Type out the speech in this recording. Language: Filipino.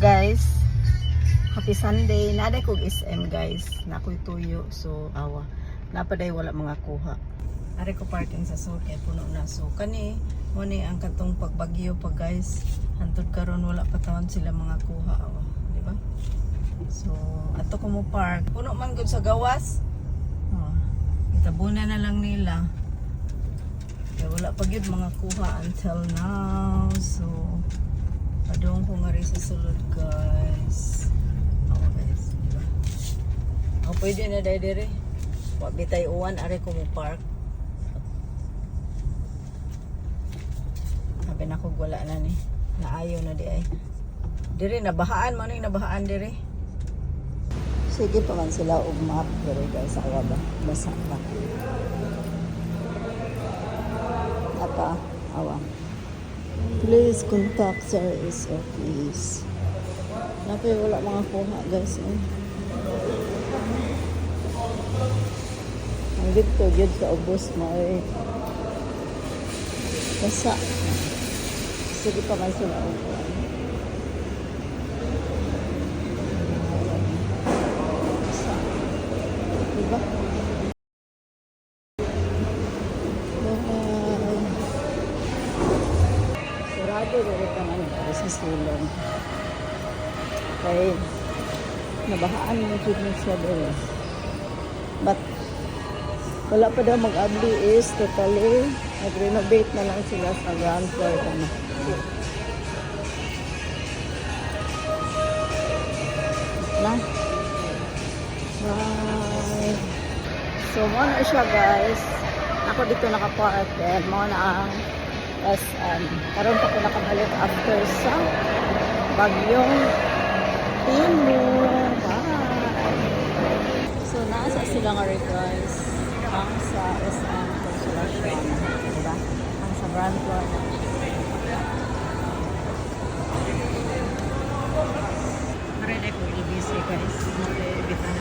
guys. Happy Sunday. Naday kog SM guys. Nakoy tuyo. So awa. Napaday wala mga kuha. Ari ko parking sa suke puno na. So kani mo ni ang katong pagbagyo pa guys. Hantod karon wala pa taon sila mga kuha awa, di ba? So ato ko mo park. Puno man gud sa gawas. Oh, itabunan na lang nila. Kaya wala pa gyud mga kuha until now. So Nga rin sa sulod guys. Oo guys. Diba? O pwede na dahil dire. Wa bitay uwan are ko mo park. Sabi na ko wala na ni. Naayo na di ay. Dire nabahaan man yung nabahaan dire. Sige pa man sila og map dire guys awa ba. Basa pa. Apa? Awa. Please contact Sir SO please. Napay wala mga kuha guys. Eh. Ang dito gyud sa ubos mo eh. Basa. Sige pa man sila og Sarado rin ka man para sa sulong. Kaya nabahaan jud na siya doon. But wala pa daw mag-abli is totally nag-renovate na lang sila sa ground floor kami. Na? Bye. So, mo na siya guys. Ako dito nakapark and mo na ang as um, karon pa ko nakabalik after sa bagyong Timur. Bye! So, nasa sila nga rin guys. Ang sa SM Consolation. Diba? Ang sa brand ko. Marinay ko ibis guys. Marinay ko ibis